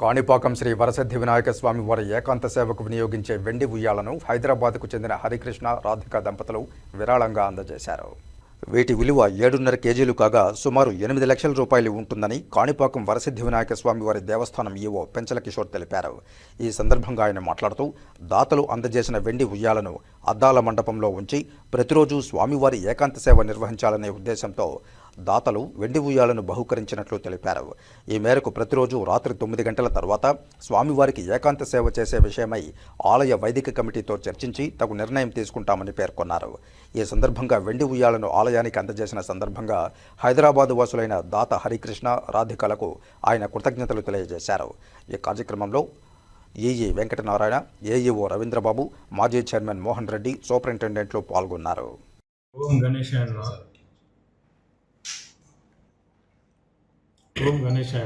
కాణిపాకం శ్రీ వరసిద్ధి వినాయక స్వామి వారి ఏకాంత సేవకు వినియోగించే వెండి ఉయ్యాలను హైదరాబాద్కు చెందిన హరికృష్ణ రాధిక దంపతులు విరాళంగా అందజేశారు. వీటి విలువ ఏడున్నర కేజీలు కాగా సుమారు ఎనిమిది లక్షల రూపాయలు ఉంటుందని కాణిపాకం వరసిద్ధి వినాయక స్వామి వారి దేవస్థానం ఈవో పెంచల కిషోర్ తెలిపారు. ఈ సందర్భంగా ఆయన మాట్లాడుతూ దాతలు అందజేసిన వెండి ఉయ్యాలను అద్దాల మండపంలో ఉంచి ప్రతిరోజు స్వామివారి ఏకాంత సేవ నిర్వహించాలనే ఉద్దేశంతో దాతలు వెండి ఉయ్యాలను బహుకరించినట్లు తెలిపారు. ఈ మేరకు ప్రతిరోజు రాత్రి తొమ్మిది గంటల తర్వాత స్వామివారికి ఏకాంత సేవ చేసే విషయమై ఆలయ వైదిక కమిటీతో చర్చించి తగు నిర్ణయం తీసుకుంటామని పేర్కొన్నారు. ఈ సందర్భంగా వెండి ఉయ్యాలను ఆలయానికి అందజేసిన సందర్భంగా హైదరాబాద్ వాసులైన దాత హరికృష్ణ రాధికలకు ఆయన కృతజ్ఞతలు తెలియజేశారు. ఈ కార్యక్రమంలో ఏఈ వెంకటనారాయణ ఏఈఓ రవీంద్రబాబు మాజీ చైర్మన్ మోహన్ రెడ్డి సూపరింటెండెంట్లు పాల్గొన్నారు. ఓం గణేశాయ ఓం గణేశాయ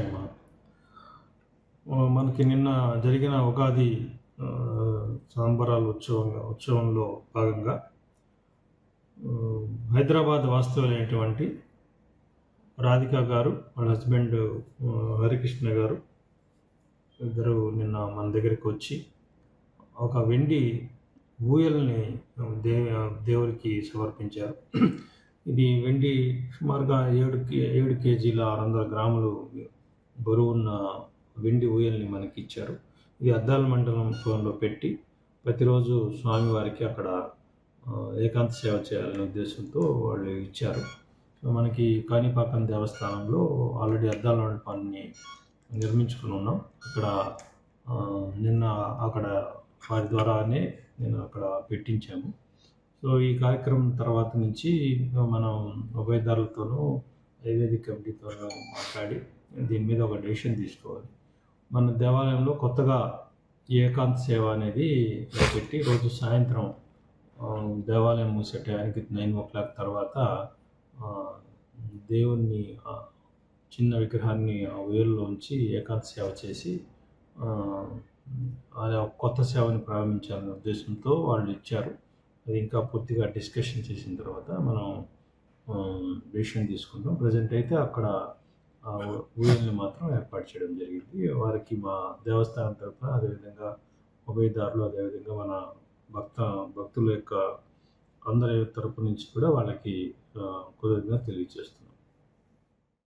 మనకి నిన్న జరిగిన ఉగాది సాంబరాల ఉత్సవంగా ఉత్సవంలో భాగంగా హైదరాబాద్ హైదరాబాద్ వాస్తవులైనటువంటి రాధిక గారు వాళ్ళ హస్బెండ్ హరికృష్ణ గారు ఇద్దరు నిన్న మన దగ్గరికి వచ్చి ఒక వెండి ఊయల్ని దేవ దేవుడికి సమర్పించారు. ఇది వెండి సుమారుగా ఏడు కే- ఏడు కేజీల ఆరు వందల గ్రాములు బరువున్న వెండి ఊయల్ని మనకి ఇచ్చారు ఇది అద్దాల మండలంలో పెట్టి ప్రతిరోజు స్వామివారికి అక్కడ ఏకాంత సేవ చేయాలనే ఉద్దేశంతో వాళ్ళు ఇచ్చారు. మనకి కాణిపాకం దేవస్థానంలో ఆల్రెడీ అద్దాల మండపాన్ని నిర్మించుకుని ఉన్నాం. అక్కడ నిన్న అక్కడ వారి ద్వారానే నేను అక్కడ పెట్టించాము. సో ఈ కార్యక్రమం తర్వాత నుంచి మనం ఉభయదారులతోనూ ఐవేదిక కమిటీతోనూ మాట్లాడి దీని మీద ఒక డెసిషన్ తీసుకోవాలి. మన దేవాలయంలో కొత్తగా ఏకాంత సేవ అనేది పెట్టి రోజు సాయంత్రం దేవాలయం మూసే టయానికి నైన్ ఓ క్లాక్ తర్వాత దేవుణ్ణి చిన్న విగ్రహాన్ని ఆ ఉంచి ఏకాంత సేవ చేసి ఆ, అది కొత్త సేవని ప్రారంభించాలనే ఉద్దేశంతో వాళ్ళు ఇచ్చారు. అది ఇంకా పూర్తిగా డిస్కషన్ చేసిన తర్వాత మనం డిసిషన్ తీసుకుంటాం ప్రజెంట్ అయితే అక్కడ ఆ ఊయల్ని మాత్రం ఏర్పాటు చేయడం జరిగింది. వారికి మా దేవస్థానం తరఫున అదేవిధంగా ఉభయదారులు అదేవిధంగా మన భక్త భక్తుల యొక్క అందరి తరపు నుంచి కూడా వాళ్ళకి ఆ, కృతజ్ఞత తెలియజేస్తున్నాం.